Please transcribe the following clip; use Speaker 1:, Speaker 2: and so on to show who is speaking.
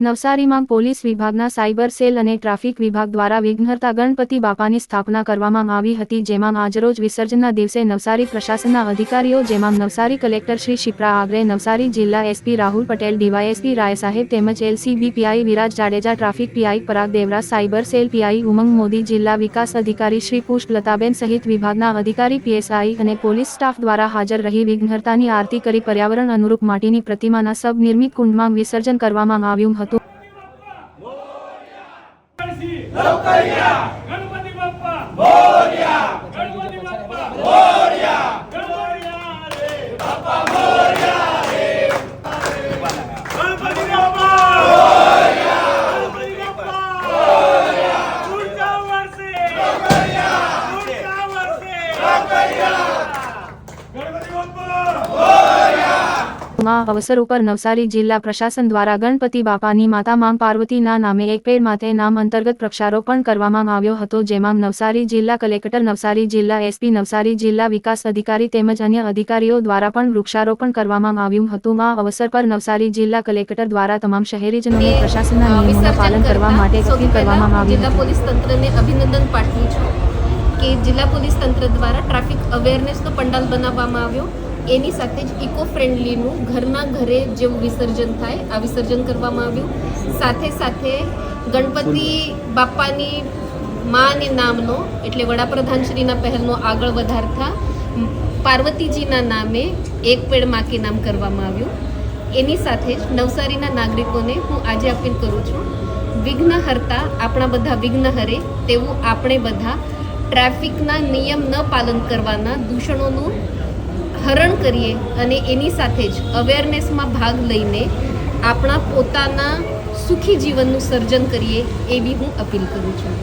Speaker 1: નવસારીમાં પોલીસ વિભાગના cyber cell અને ટ્રાફિક વિભાગ દ્વારા વિઘ્નહર્તા ગણપતિ બાપાની સ્થાપના કરવામાં આવી હતી, જેમાં આજરોજ વિસર્જનના દિવસે નવસારી પ્રશાસનના અધિકારીઓ જેમાં નવસારી કલેક્ટર શ્રી શિપ્રા આગ્રે, નવસારી જિલ્લા એસપી રાહુલ પટેલ ડીવાયએસપી રાય સાહેબ તેમજ LCB PI Viraj Jadeja, traffic PI Parag Devra cyber cell PI Umang Modi, જિલ્લા વિકાસ અધિકારી શ્રી પુષ્પલતાબેન સહિત વિભાગના અધિકારી પીએસઆઈ અને પોલીસ સ્ટાફ દ્વારા હાજર રહી વિઘ્નહર્તાની આરતી કરી પર્યાવરણ અનુરૂપ માટીની પ્રતિમાના સબ નિર્મિત કુંડમાં વિસર્જન કરવામાં આવ્યું હતું.
Speaker 2: एमर्जन्सी लवकर या गणपती बाप्पा. मोरया. गणपती बाप्पा. मोरया. गणपती रे बाप्पा मोरया रे. गणपती बाप्पा. मोरया. गणपती बाप्पा. मोरया. पुढच्या वर्षी. लवकर या पुढच्या वर्षी. लवकर या गणपती बाप्पा.
Speaker 1: આ અવસર ઉપર નવસારી જિલ્લા પ્રશાસન દ્વારા ગણપતિ બાપાની માતા માં પાર્વતીના નામે એક પેર માથે નામ અંતર્ગત પ્રક્ષારોપણ કરવામાં આવ્યો હતો જેમાં નવસારી જિલ્લા કલેક્ટર નવસારી જિલ્લા એસપી નવસારી જિલ્લા વિકાસ અધિકારી તેમજ અન્ય અધિકારીઓ દ્વારા પણ વૃક્ષારોપણ કરવામાં આવ્યું હતું. આ અવસર પર નવસારી જિલ્લા કલેક્ટર દ્વારા તમામ શહેરીજનોને પ્રશાસનના નિયમોનું પાલન કરવા માટે અપીલ કરવામાં આવી
Speaker 3: જિલ્લા પોલીસ તંત્રને અભિનંદન પાઠવું છું કે જિલ્લા પોલીસ તંત્ર દ્વારા ટ્રાફિક અવેરનેસનો પંડાલ બનાવવામાં આવ્યો. એની સાથે જ ઇકો ફ્રેન્ડલીનું ઘરના ઘરે જેવું વિસર્જન થાય, આ વિસર્જન કરવામાં આવ્યું. સાથે સાથે ગણપતિ બાપાની માને નામનો, એટલે વડાપ્રધાનશ્રીના પહેલનો આગળ વધારતા પાર્વતીજીના નામે એક પેડમાં નામ કરવામાં આવ્યું. એની સાથે જ નવસારીના નાગરિકોને હું આજે અપીલ કરું છું, વિઘ્નહર્તા આપણા બધા વિઘ્ન હરે તેવું આપણે બધા ટ્રાફિકના નિયમ ન પાલન કરવાના, દૂષણોનું હરણ કરીએ અને એની સાથે જ અવેરનેસમાં ભાગ લઈને આપણા પોતાના સુખી જીવનનું સર્જન કરીએ એવી હું અપીલ કરું છું.